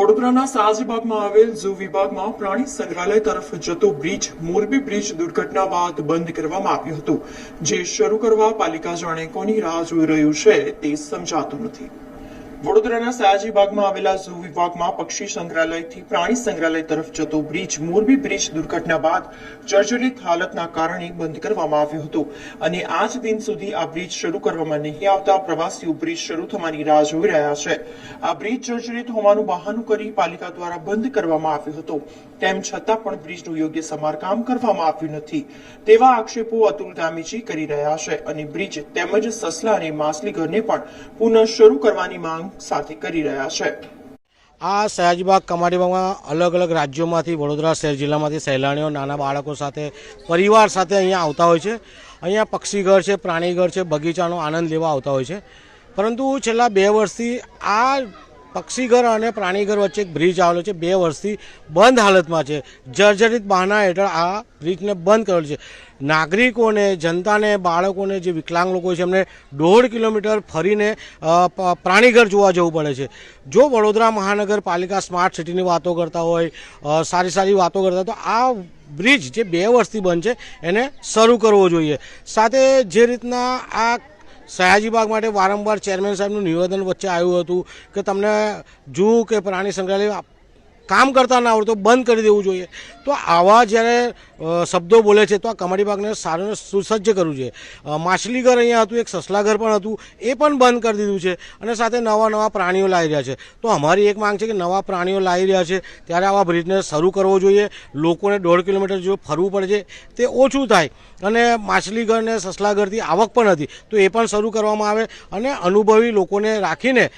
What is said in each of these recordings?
વડોદરાના સાજીબાગમાં આવેલ ઝૂ વિભાગમાં પ્રાણી સંગ્રહાલય તરફ જતો બ્રિજ, મોરબી બ્રિજ દુર્ઘટના બાદ બંધ કરવામાં આવ્યું હતું. જે શરૂ કરવા પાલિકા જાણે કોની રાહ જોઈ રહ્યું છે તે સમજાતું નથી. વડોદરાના સયાજીબાગમાં આવેલા ઝૂ વિભાગમાં પક્ષી સંગ્રહાલયથી પ્રાણી સંગ્રહાલય તરફ જતો બ્રિજ, મોરબી બ્રિજ દુર્ઘટના બાદ જર્જરિત હાલતના કારણે બંધ કરવામાં આવ્યો હતો. અને આજ દિન સુધી આ બ્રિજ શરૂ કરવામાં નહીં આવતા પ્રવાસીઓ બ્રિજ શરૂ થવાની રાહ જોઈ રહ્યા છે. આ બ્રિજ જર્જરિત હોવાનું બહાનું કરી પાલિકા દ્વારા બંધ કરવામાં આવ્યો હતો. તેમ છતાં પણ બ્રિજનું યોગ્ય સમારકામ કરવામાં આવ્યું નથી. તેવા આક્ષેપો અતુલ ગામીજી કરી રહ્યા છે. અને બ્રિજ તેમજ સસલા અને માછલી ઘરને પણ પુનઃ શરૂ કરવાની માંગ સાથે કરી રહ્યા છે. આ સયાજીબાગ કમાડીબાગમાં અલગ અલગ રાજ્યોમાંથી વડોદરા શહેર જિલ્લામાંથી સહેલાણીઓ, નાના બાળકો સાથે, પરિવાર સાથે અહીંયા આવતા હોય છે. અહીંયા પક્ષીઘર છે, પ્રાણીઘર છે, બગીચાનો આનંદ લેવા આવતા હોય છે. પરંતુ છેલ્લા બે વર્ષથી આ પક્ષીઘર અને પ્રાણીઘર વચ્ચે એક બ્રિજ આવેલો છે. બે વર્ષથી બંધ હાલતમાં છે. જર્જરિત બહાના હેઠળ આ બ્રિજને બંધ કરેલો છે. નાગરિકોને, જનતાને, બાળકોને, જે વિકલાંગ લોકો છે, એમને દોઢ કિલોમીટર ફરીને પ્રાણીઘર જોવા જવું પડે છે. જો વડોદરા મહાનગરપાલિકા સ્માર્ટ સિટીની વાતો કરતા હોય સારી સારી વાતો કરતા તો આ બ્રિજ જે બે વર્ષથી બંધ છે, એને શરૂ કરવો જોઈએ. સાથે જે રીતના આ સયાજીબાગ માટે વારંવાર ચેરમેન સાહેબનું નિવેદન વચ્ચે આવ્યું હતું કે તમને જૂ કે પ્રાણી સંગ્રહાલય કામ કરતા ના આવડતો બંધ કરી દેવું જોઈએ. તો આવા જ્યારે શબ્દો બોલે છે તો આ કમાડી કમાડીબાગને સારું સુસજ્જ કરવું જોઈએ માછલીઘર અહીંયા હતું, એક સસલાઘર પણ હતું, એ પણ બંધ કરી દીધું છે અને સાથે નવા નવા પ્રાણીઓ લાવી રહ્યા છે. તો અમારી એક માંગ છે કે નવા પ્રાણીઓ લાવી રહ્યા છે, ત્યારે આવા બ્રિજને શરૂ કરવો જોઈએ. લોકોને દોઢ કિલોમીટર જો ફરવું પડે છે, તે ઓછું થાય. અને માછલીઘર ને સસલાઘરથી આવક પણ હતી, તો એ પણ શરૂ કરવામાં આવે અને અનુભવી લોકોને રાખીને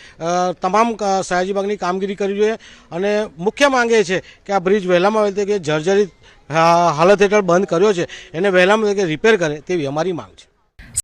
તમામ સયાજીબાગની કામગીરી કરવી જોઈએ. અને મુખ્ય માંગ છે કે આ બ્રિજ વહેલામાં વહેલી કે જર્જરિત હાલત હેઠળ બંધ કર્યો છે. એને વહેલામાં કે રિપેર કરે તેવી અમારી માંગ છે.